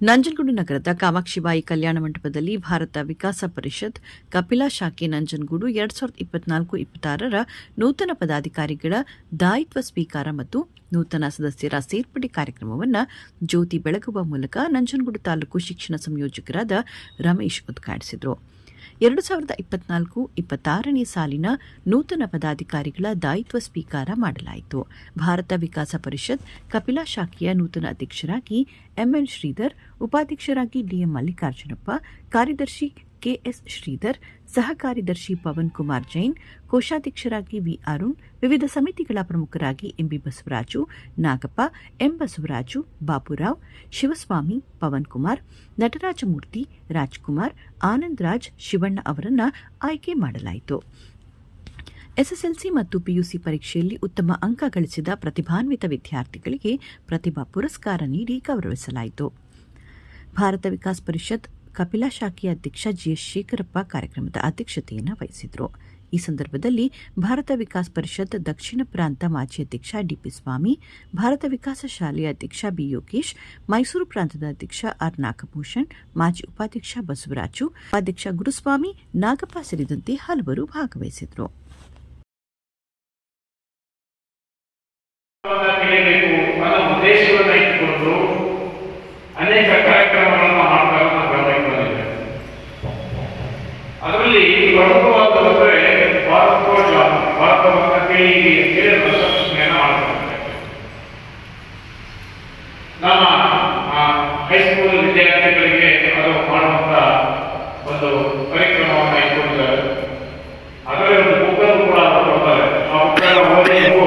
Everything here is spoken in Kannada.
ನಂಜನಗೂಡು ನಗರದ ಕಾಮಾಕ್ಷಿಬಾಯಿ ಕಲ್ಯಾಣ ಮಂಟಪದಲ್ಲಿ ಭಾರತ ವಿಕಾಸ ಪರಿಷತ್, ಕಪಿಲಾ ಶಾಖೆ ನಂಜನಗೂಡು ಎರಡ್ ಸಾವಿರದ ಇಪ್ಪತ್ನಾಲ್ಕು ಇಪ್ಪತ್ತಾರರ ನೂತನ ಪದಾಧಿಕಾರಿಗಳ ದಾಯಿತ್ವ ಸ್ವೀಕಾರ ಮತ್ತು ನೂತನ ಸದಸ್ಯರ ಸೇರ್ಪಡೆ ಕಾರ್ಯಕ್ರಮವನ್ನು ಜ್ಯೋತಿ ಬೆಳಗುವ ಮೂಲಕ ನಂಜನಗೂಡು ತಾಲೂಕು ಶಿಕ್ಷಣ ಸಂಯೋಜಕರಾದ ರಮೇಶ್ ಉದ್ಘಾಟಿಸಿದರು. ಎರಡು ಸಾವಿರದ ಇಪ್ಪತ್ನಾಲ್ಕು ಇಪ್ಪತ್ತಾರನೇ ಸಾಲಿನ ನೂತನ ಪದಾಧಿಕಾರಿಗಳ ದಾಯಿತ್ವ ಸ್ವೀಕಾರ ಮಾಡಲಾಯಿತು. ಭಾರತ ವಿಕಾಸ ಪರಿಷತ್ ಕಪಿಲಾ ಶಾಖೆಯ ನೂತನ ಅಧ್ಯಕ್ಷರಾಗಿ ಎಂಎನ್ ಶ್ರೀಧರ್, ಉಪಾಧ್ಯಕ್ಷರಾಗಿ ಡಿಎಂ ಮಲ್ಲಿಕಾರ್ಜುನಪ್ಪ, ಕಾರ್ಯದರ್ಶಿ ಕೆಎಸ್ ಶ್ರೀಧರ್ ಸಹ ಕಾರ್ಯದರ್ಶಿ ಪವನ್ ಕುಮಾರ್ ಜೈನ್, ಕೋಶಾಧ್ಯಕ್ಷರಾಗಿ ವಿ ಅರುಣ್, ವಿವಿಧ ಸಮಿತಿಗಳ ಪ್ರಮುಖರಾಗಿ ಎಂಬಿ ಬಸವರಾಜು, ನಾಗಪ್ಪ, ಎಂ ಬಸವರಾಜು ಬಾಬುರಾವ್ ಶಿವಸ್ವಾಮಿ, ಪವನ್ ಕುಮಾರ್, ನಟರಾಜಮೂರ್ತಿ, ರಾಜ್ಕುಮಾರ್, ಆನಂದ್ ರಾಜ್, ಶಿವಣ್ಣ ಅವರನ್ನು ಆಯ್ಕೆ ಮಾಡಲಾಯಿತು. ಎಸ್ಎಸ್ಎಲ್ಸಿ ಮತ್ತು ಪಿಯುಸಿ ಪರೀಕ್ಷೆಯಲ್ಲಿ ಉತ್ತಮ ಅಂಕ ಗಳಿಸಿದ ಪ್ರತಿಭಾನ್ವಿತ ವಿದ್ಯಾರ್ಥಿಗಳಿಗೆ ಪ್ರತಿಭಾ ಪುರಸ್ಕಾರ ನೀಡಿ ಗೌರವಿಸಲಾಯಿತು. ಭಾರತ ವಿಕಾಸ್ ಪರಿಷತ್ ಕಪಿಲಾ ಶಾಖೆಯ ಅಧ್ಯಕ್ಷ ಜಿಎಸ್ ಶೇಖರಪ್ಪ ಕಾರ್ಯಕ್ರಮದ ಅಧ್ಯಕ್ಷತೆಯನ್ನು ವಹಿಸಿದರು. ಈ ಸಂದರ್ಭದಲ್ಲಿ ಭಾರತ ವಿಕಾಸ್ ಪರಿಷತ್ ದಕ್ಷಿಣ ಪ್ರಾಂತ ಮಾಜಿ ಅಧ್ಯಕ್ಷ ಡಿಪಿ ಸ್ವಾಮಿ, ಭಾರತ ವಿಕಾಸ ಶಾಲೆಯ ಅಧ್ಯಕ್ಷ ಬಿ. ಯೋಗೇಶ್, ಮೈಸೂರು ಪ್ರಾಂತದ ಅಧ್ಯಕ್ಷ ಆರ್. ನಾಗಭೂಷಣ್, ಮಾಜಿ ಉಪಾಧ್ಯಕ್ಷ ಬಸವರಾಜು, ಉಪಾಧ್ಯಕ್ಷ ಗುರುಸ್ವಾಮಿ, ನಾಗಪ್ಪ ಸೇರಿದಂತೆ ಹಲವರು ಭಾಗವಹಿಸಿದರು. ಅನೇಕ ಕಾರ್ಯಕ್ರಮಗಳನ್ನು ಅದರಲ್ಲಿ ಪ್ರಮುಖವಾದದಂದ್ರೆ ಭಾರತೋಜ ಭಾರತವನ್ನು ಕೈಗೆ ಕೇಳಿ ರಸಪ್ರಶ್ನೆಯನ್ನು ಮಾಡ್ತಾರೆ ನಮ್ಮ ಹೈಸ್ಕೂಲ್ ವಿದ್ಯಾರ್ಥಿಗಳಿಗೆ ಅದು ಮಾಡುವಂತ ಒಂದು ಕಾರ್ಯಕ್ರಮವನ್ನು ಇಟ್ಕೊಂಡಿದ್ದಾರೆ. ಅದರಲ್ಲಿ ಒಂದು ಕೂಡ ಕೊಡ್ತಾರೆ. ಆ ಬುಕ್ಕನ್ನು ಓದಿ ನೀವು